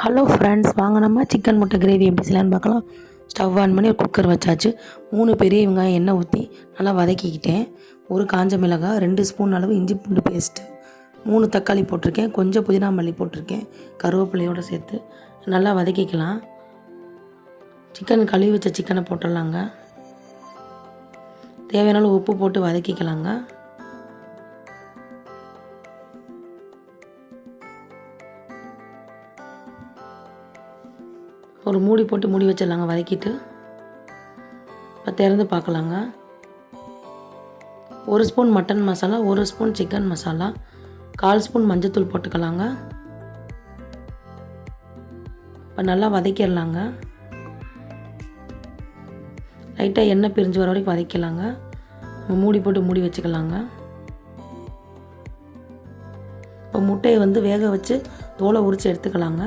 Hello friends வாங்க நம்ம chicken முட்டை கிரேவி எப்படி செய்யலான்னு பார்க்கலாம். ஸ்டவ் ஆன் பண்ணி ஒரு குக்கர் வச்சாச்சு. மூணு பெரிய வெங்காயம் எண்ணெய் ஊற்றி நல்லா வதக்கிக்கிட்டேன். ஒரு காஞ்ச மிளகாய் ரெண்டு ஸ்பூன் அளவு இஞ்சி பூண்டு பேஸ்ட்டு மூணு தக்காளி போட்டிருக்கேன். கொஞ்சம் புதினா மல்லி போட்டிருக்கேன். கருவேப்பிலையோடு சேர்த்து நல்லா வதக்கிக்கலாம். சிக்கன் கழுவி வச்ச சிக்கனை போட்டுடலாங்க. தேவையான உப்பு போட்டு வதக்கிக்கலாங்க. ஒரு மூடி போட்டு மூடி வச்சிடலாங்க வதக்கிட்டு. இப்போ திறந்து பார்க்கலாங்க. ஒரு ஸ்பூன் மட்டன் மசாலா ஒரு ஸ்பூன் சிக்கன் மசாலா கால் ஸ்பூன் மஞ்சத்தூள் போட்டுக்கலாங்க. இப்போ நல்லா வதக்கிடலாங்க. லைட்டாக எண்ணெய் பிரிஞ்சு வர வரைக்கும் வதக்கலாங்க மூடி போட்டு மூடி வச்சுக்கலாங்க. இப்போ முட்டையை வந்து வேக வச்சு தோலை உரித்து எடுத்துக்கலாங்க.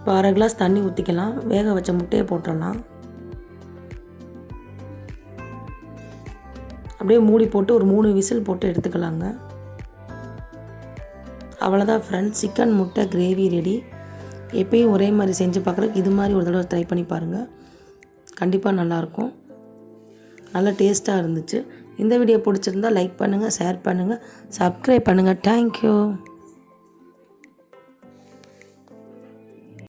இப்போ அரை கிளாஸ் தண்ணி ஊற்றிக்கலாம் வேக வச்ச முட்டையை போட்டுடலாம். அப்படியே மூடி போட்டு ஒரு மூணு விசில் போட்டு எடுத்துக்கலாங்க. அவ்வளோதான் ஃப்ரெண்ட்ஸ் சிக்கன் முட்டை கிரேவி ரெடி எப்பயும் ஒரே மாதிரி செஞ்சு பார்க்குறதுக்கு இது மாதிரி ஒரு தடவை ட்ரை பண்ணி பாருங்கள் கண்டிப்பாக நல்லாயிருக்கும். நல்லா டேஸ்ட்டாக இருந்துச்சு. இந்த வீடியோ பிடிச்சிருந்தா லைக் பண்ணுங்கள் ஷேர் பண்ணுங்கள் சப்ஸ்கிரைப் பண்ணுங்கள் தேங்க்யூ